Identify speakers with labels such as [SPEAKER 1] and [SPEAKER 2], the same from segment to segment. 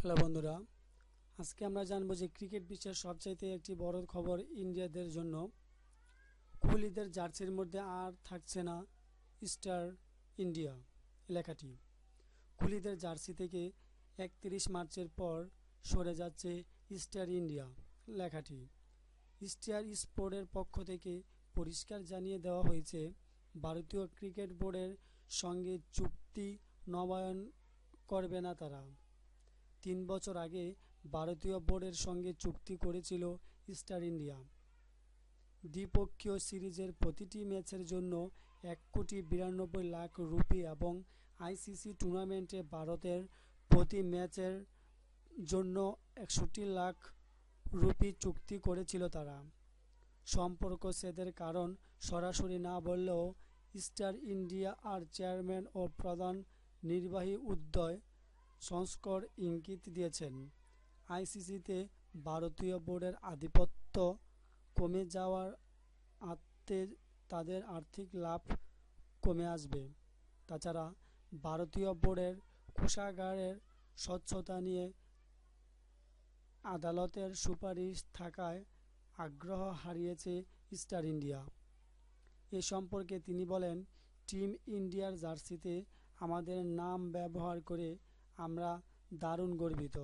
[SPEAKER 1] Hello বন্ধুরা, আজকে আমরা জানব যে ক্রিকেট বিশ্বের সবচাইতে একটি বড় খবর ইন্ডিয়াদের জন্য। কোহলিদের জার্সির মধ্যে আর থাকছে না স্টার ইন্ডিয়া লেখাটি কোহলিদের জার্সি থেকে একত্রিশ মার্চের পর সরে যাচ্ছে স্টার ইন্ডিয়া লেখাটি স্টার স্পোর্টের পক্ষ থেকে পরিষ্কার জানিয়ে দেওয়া হয়েছে, ভারতীয় ক্রিকেট বোর্ডের সঙ্গে চুক্তি নবায়ন করবে না তারা। তিন বছর আগে ভারতীয় বোর্ডের সঙ্গে চুক্তি করেছিল স্টার ইন্ডিয়া। দ্বিপক্ষীয় সিরিজের প্রতিটি ম্যাচের জন্য এক কোটি বিরানব্বই লাখ রুপি এবং আইসিসি টুর্নামেন্টে ভারতের প্রতি ম্যাচের জন্য একষট্টি লাখ রুপি চুক্তি করেছিল তারা। সম্পর্ক সেদের কারণ সরাসরি না বললেও স্টার ইন্ডিয়া আর চেয়ারম্যান ও প্রধান নির্বাহী উদ্যয় সংস্কর ইঙ্গিত দিয়েছেন। আইসিসিতে ভারতীয় বোর্ডের আধিপত্য কমে যাওয়ার আত্মে তাদের আর্থিক লাভ কমে আসবে। তাছাড়া ভারতীয় বোর্ডের কোষাগারের স্বচ্ছতা নিয়ে আদালতের সুপারিশ থাকায় আগ্রহ হারিয়েছে স্টার ইন্ডিয়া। এ সম্পর্কে তিনি বলেন, টিম ইন্ডিয়ার জার্সিতে আমাদের নাম ব্যবহার করে আমরা দারুণ গর্বিত।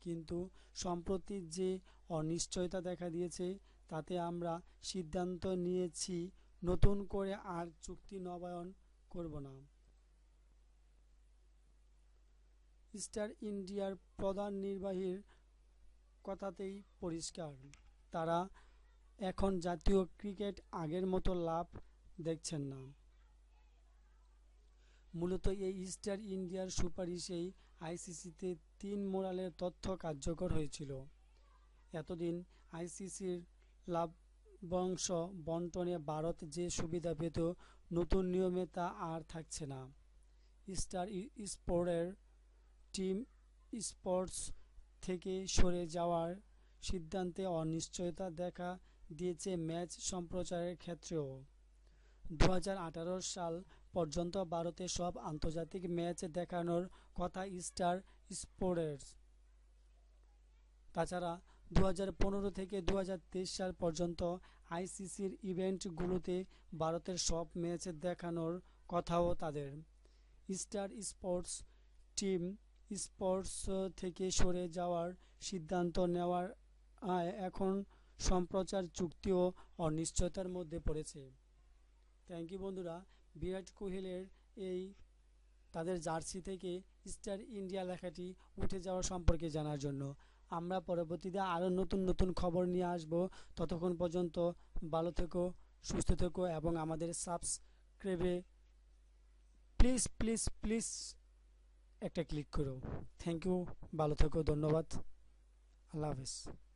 [SPEAKER 1] কিন্তু সম্প্রতি যে অনিশ্চয়তা দেখা দিয়েছে, তাতে আমরা সিদ্ধান্ত নিয়েছি নতুন করে আর চুক্তি নবায়ন করব না। স্টার ইন্ডিয়ার প্রধান নির্বাহীর কথাতেই পরিষ্কার। তারা এখন জাতীয় ক্রিকেট আগের মতো লাভ দেখছেন না। মূলত এই ইস্টার ইন্ডিয়ার সুপারিশেই আইসিসিতে তিন মোড়ালের তথ্য কার্যকর হয়েছিল। এতদিন আইসিসির লাভ্যাংশ বন্টনে ভারত যে সুবিধা পেত নতুন নিয়মে তা আর থাকছে না। স্টার স্পোর্টের টিম স্পোর্টস থেকে সরে যাওয়ার সিদ্ধান্তে অনিশ্চয়তা দেখা দিয়েছে ম্যাচ সম্প্রচারের ক্ষেত্রেও। দু হাজার আঠারো সাল পর্যন্ত ভারতে সব আন্তর্জাতিক ম্যাচ দেখানোর কথা স্টার স্পোর্টস। তাছাড়া দু হাজার পনেরো থেকে দু হাজার তেইশ সাল পর্যন্ত আইসিসির ইভেন্টগুলোতে ভারতের সব ম্যাচ দেখানোর কথাও তাদের। স্টার স্পোর্টস টিম স্পোর্টস থেকে সরে যাওয়ার সিদ্ধান্ত নেওয়ার এখন সম্প্রচার চুক্তিও অনিশ্চয়তার মধ্যে পড়েছে। থ্যাংক ইউ বন্ধুরা। বিরাট কোহলির এই তাদের জার্সি থেকে স্টার ইন্ডিয়া লেখাটি উঠে যাওয়া সম্পর্কে জানার জন্য। আমরা পরবর্তীতে আরও নতুন নতুন খবর নিয়ে আসব। ততক্ষণ পর্যন্ত ভালো থেকো, সুস্থ থেকো এবং আমাদের সাবস্ক্রাইবে। প্লিজ প্লিজ প্লিজ একটা ক্লিক করো। থ্যাংক ইউ, ভালো থেকো, ধন্যবাদ। আল্লাহ হাফেজ।